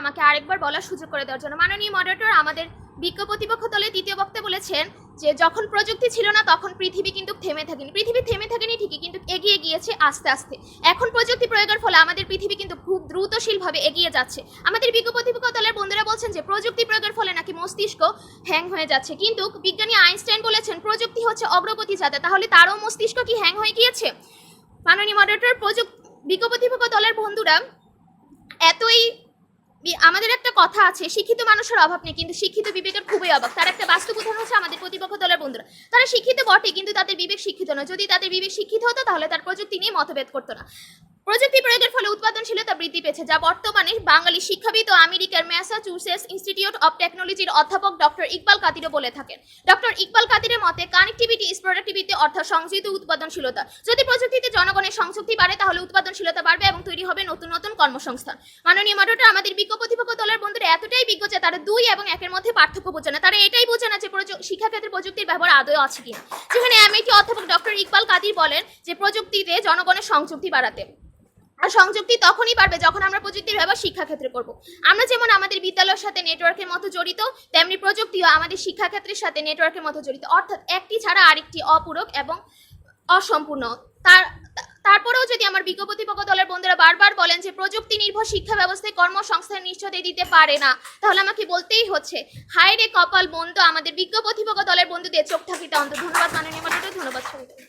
আমাকে আরেকবার বলার সুযোগ করে দেওয়ার জন্য। মাননীয় মডারেটর, আমাদের বিজ্ঞ প্রতিপক্ষ দলের দ্বিতীয় বক্তা বলেছেন যে, যখন প্রযুক্তি ছিল না, তখন পৃথিবী কিন্তু থেমে থাকেনি। পৃথিবী থেমে থাকেনি ঠিকই, কিন্তু এগিয়ে গিয়েছে আস্তে আস্তে। এখন প্রযুক্তি প্রয়োগের ফলে আমাদের পৃথিবী কিন্তু খুব দ্রুতশীলভাবে এগিয়ে যাচ্ছে। আমাদের বিজ্ঞ প্রতিপক্ষ দলের বন্ধুরা বলছেন যে, প্রযুক্তি প্রয়োগের ফলে নাকি মস্তিষ্ক হ্যাং হয়ে যাচ্ছে। কিন্তু বিজ্ঞানী আইনস্টাইন বলেছেন, প্রযুক্তি হচ্ছে অগ্রগতি যাতে, তাহলে তারও মস্তিষ্ক কি হ্যাং হয়ে গিয়েছে? মাননীয় মডারেটর, প্রযুক্তি বিজ্ঞ প্রতিপক্ষ দলের বন্ধুরা, এতই আমাদের একটা কথা আছে, শিক্ষিত মানুষের অভাব নেই, কিন্তু শিক্ষিত বিবেকের খুবই অভাব। তার একটা বাস্তব উদাহরণ হচ্ছে আমাদের প্রতিপক্ষ দলের বন্ধুরা। তারা শিক্ষিত বটে, কিন্তু তাদের বিবেক শিক্ষিত নয়। যদি তাদের বিবেক শিক্ষিত হতো, তাহলে তার প্রযুক্তি নিয়ে মতভেদ করতো না। প্রযুক্তি প্রয়োগের ফলে উৎপাদনশীলতা বৃদ্ধি পেয়েছে, যা বর্তমানে বাঙালি শিক্ষাবিদ ও আমেরিকার ম্যাসাচুসেটস ইনস্টিটিউট অফ টেকনোলজির অধ্যাপক ডক্টর ইকবাল কাদিরও বলে থাকেন। ডক্টর ইকবাল কাদিরের মতে, কানেক্টিভিটি ইজ প্রোডাক্টিভিটি অর্থাৎ সংযোজিত উৎপাদনশীলতা। যদি প্রযুক্তিতে জনগণের সংযুক্তি বাড়ে, তাহলে উৎপাদনশীলতা বাড়বে এবং তৈরি হবে নতুন নতুন কর্মসংস্থান। মাননীয় মডারেটর, আমাদের বিজ্ঞ প্রতিপক্ষ দলের বন্ধুরা এতটাই বিজ্ঞ যে তারা দুই এবং একের মধ্যে পার্থক্য বোঝে না। তারা এটাই বোঝে না যে শিক্ষাক্ষেত্রে প্রযুক্তির ব্যবহার আদৌ আছে কিনা। যেখানে এমআইটি অধ্যাপক ডক্টর ইকবাল কাদির বলেন যে, প্রযুক্তিতে জনগণের সংযুক্তি বাড়াতে আর সংযুক্তি তখনই বাড়বে যখন আমরা প্রযুক্তির ব্যবহার শিক্ষাক্ষেত্রে করব। আমরা যেমন আমাদের বিদ্যালয়ের সাথে নেটওয়ার্কের মতো জড়িত, তেমনি প্রযুক্তিও আমাদের শিক্ষাক্ষেত্রের সাথে নেটওয়ার্কের মতো জড়িত। অর্থাৎ একটি ছাড়া আরেকটি অপূরক এবং অসম্পূর্ণ। তার, তারপরেও যদি আমার বিজ্ঞ প্রতিপক্ষ দলের বন্ধুরা বারবার বলেন যে প্রযুক্তি নির্ভর শিক্ষা ব্যবস্থায় কর্মসংস্থান নিশ্চয়তা দিতে পারে না, তাহলে আমাকে বলতেই হচ্ছে, হায় রে কপাল বন্ধ আমাদের বিজ্ঞ প্রতিপক্ষ দলের বন্ধুদের চোখ থাকিতে অন্ত ধন্যবাদ, মাননীয় ধন্যবাদ সবাইকে।